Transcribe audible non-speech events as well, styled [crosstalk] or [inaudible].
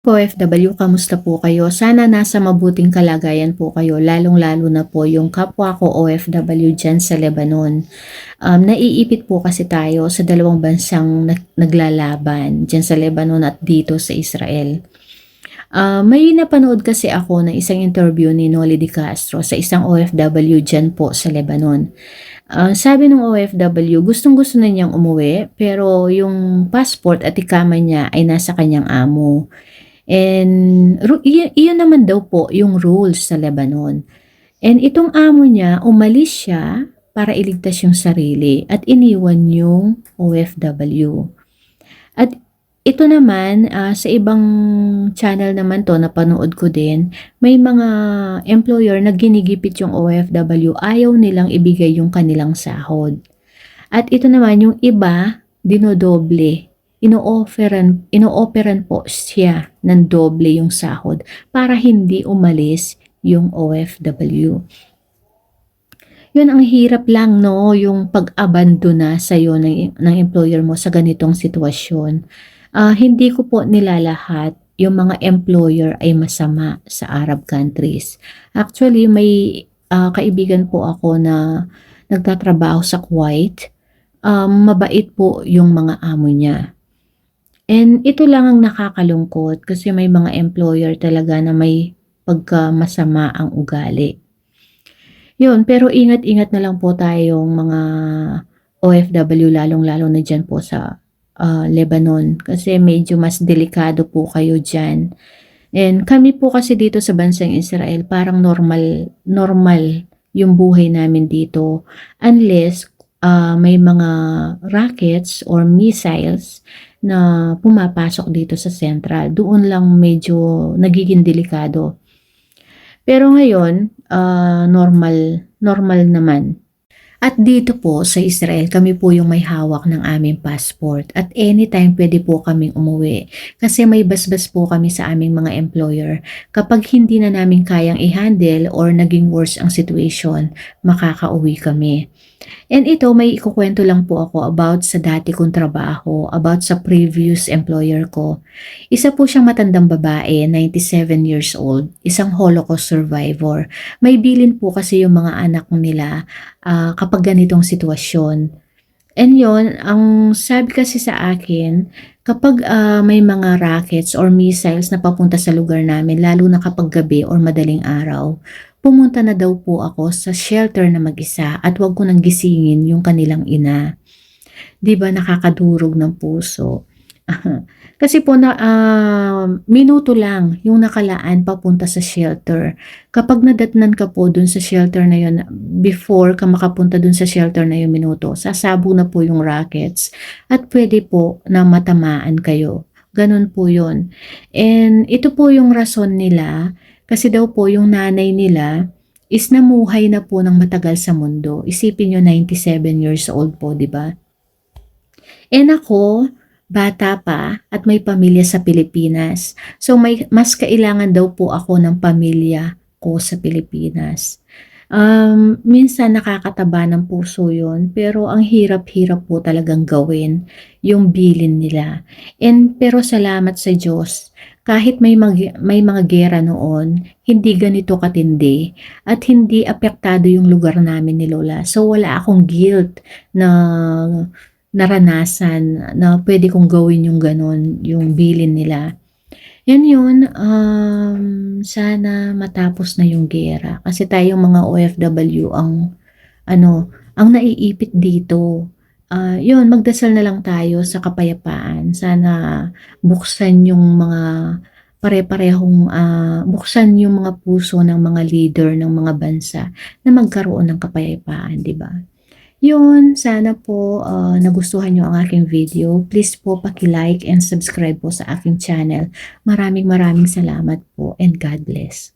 OFW, kamusta po kayo? Sana nasa mabuting kalagayan po kayo, lalong-lalo na po yung kapwa ko OFW dyan sa Lebanon. Um, naiipit po kasi tayo sa dalawang bansang nag- naglalaban dyan sa Lebanon at dito sa Israel. Uh, may napanood kasi ako na isang interview ni Noli Di Castro sa isang OFW dyan po sa Lebanon. Uh, sabi ng OFW, gustong gusto na niyang umuwi pero yung passport at ikama niya ay nasa kanyang amo. And iyon naman daw po yung rules sa Lebanon. And itong amo niya, umalis siya para iligtas yung sarili at iniwan yung OFW. At ito naman, uh, sa ibang channel naman to, napanood ko din, may mga employer na ginigipit yung OFW, ayaw nilang ibigay yung kanilang sahod. At ito naman, yung iba, dinodoble ino-offeran, ino-offeran po siya ng doble yung sahod para hindi umalis yung OFW. Yun ang hirap lang no, yung pag-abandona sa iyo ng, ng employer mo sa ganitong sitwasyon. Uh, hindi ko po nilalahat yung mga employer ay masama sa Arab countries. Actually, may uh, kaibigan po ako na nagtatrabaho sa Kuwait. Um, mabait po yung mga amo niya. And ito lang ang nakakalungkot kasi may mga employer talaga na may pagkamasama ang ugali. Yun, pero ingat-ingat na lang po tayong mga OFW lalong-lalo na dyan po sa uh, Lebanon kasi medyo mas delikado po kayo dyan. And kami po kasi dito sa bansang Israel parang normal normal yung buhay namin dito unless uh, may mga rockets or missiles na pumapasok dito sa central. Doon lang medyo nagiging delikado. Pero ngayon, uh, normal, normal naman. At dito po sa Israel, kami po yung may hawak ng aming passport at anytime pwede po kaming umuwi kasi may basbas po kami sa aming mga employer. Kapag hindi na namin kayang i-handle or naging worse ang situation, makakauwi kami. And ito, may ikukwento lang po ako about sa dati kong trabaho, about sa previous employer ko. Isa po siyang matandang babae, 97 years old, isang Holocaust survivor. May bilin po kasi yung mga anak nila uh, kapag ganitong sitwasyon. And yon ang sabi kasi sa akin, kapag uh, may mga rockets or missiles na papunta sa lugar namin, lalo na kapag gabi or madaling araw, pumunta na daw po ako sa shelter na mag-isa at wag ko nang gisingin yung kanilang ina. 'Di ba nakakadurog ng puso? [laughs] Kasi po na uh, minuto lang yung nakalaan papunta sa shelter. Kapag nadatnan ka po dun sa shelter na yun, before ka makapunta dun sa shelter na yung minuto, sasabo na po yung rockets at pwede po na matamaan kayo. Ganun po yun. And ito po yung rason nila kasi daw po yung nanay nila is namuhay na po ng matagal sa mundo. Isipin nyo 97 years old po, di ba? And ako, bata pa at may pamilya sa Pilipinas. So may mas kailangan daw po ako ng pamilya ko sa Pilipinas. Um, minsan nakakataba ng puso yon pero ang hirap-hirap po talagang gawin yung bilin nila. And pero salamat sa Diyos, kahit may, mag, may mga gera noon, hindi ganito katindi at hindi apektado yung lugar namin ni Lola. So wala akong guilt na naranasan na pwede kong gawin yung ganun, yung bilin nila. Yan yun, um, sana matapos na yung gera. Kasi tayong mga OFW ang, ano, ang naiipit dito. Uh, yun, magdasal na lang tayo sa kapayapaan. Sana buksan yung mga pare-parehong uh, buksan yung mga puso ng mga leader ng mga bansa na magkaroon ng kapayapaan, di ba? Yun, sana po uh, nagustuhan nyo ang aking video. Please po paki-like and subscribe po sa aking channel. Maraming maraming salamat po and God bless.